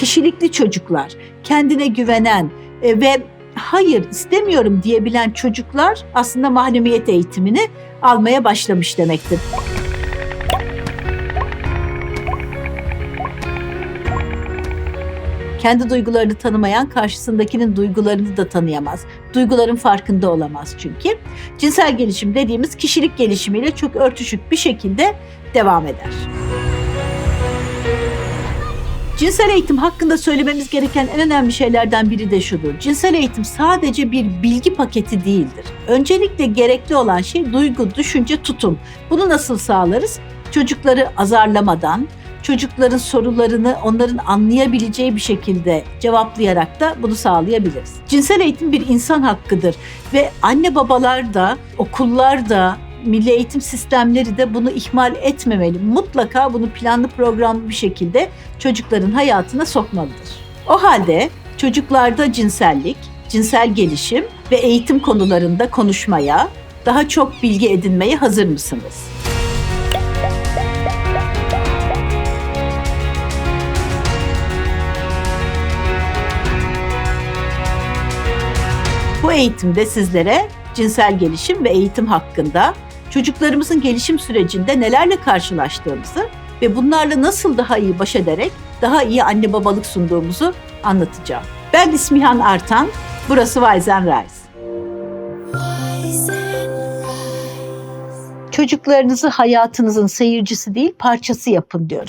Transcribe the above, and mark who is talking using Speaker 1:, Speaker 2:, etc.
Speaker 1: kişilikli çocuklar, kendine güvenen e, ve hayır istemiyorum diyebilen çocuklar aslında mahremiyet eğitimini almaya başlamış demektir. Kendi duygularını tanımayan karşısındakinin duygularını da tanıyamaz. Duyguların farkında olamaz çünkü. Cinsel gelişim dediğimiz kişilik gelişimiyle çok örtüşük bir şekilde devam eder. Cinsel eğitim hakkında söylememiz gereken en önemli şeylerden biri de şudur. Cinsel eğitim sadece bir bilgi paketi değildir. Öncelikle gerekli olan şey duygu, düşünce, tutum. Bunu nasıl sağlarız? Çocukları azarlamadan, çocukların sorularını onların anlayabileceği bir şekilde cevaplayarak da bunu sağlayabiliriz. Cinsel eğitim bir insan hakkıdır ve anne babalar da, okullar da, milli eğitim sistemleri de bunu ihmal etmemeli. Mutlaka bunu planlı programlı bir şekilde çocukların hayatına sokmalıdır. O halde çocuklarda cinsellik, cinsel gelişim ve eğitim konularında konuşmaya, daha çok bilgi edinmeye hazır mısınız? Bu eğitimde sizlere cinsel gelişim ve eğitim hakkında çocuklarımızın gelişim sürecinde nelerle karşılaştığımızı ve bunlarla nasıl daha iyi baş ederek daha iyi anne babalık sunduğumuzu anlatacağım. Ben İsmihan Artan, burası Wise Rise. Çocuklarınızı hayatınızın seyircisi değil parçası yapın diyoruz.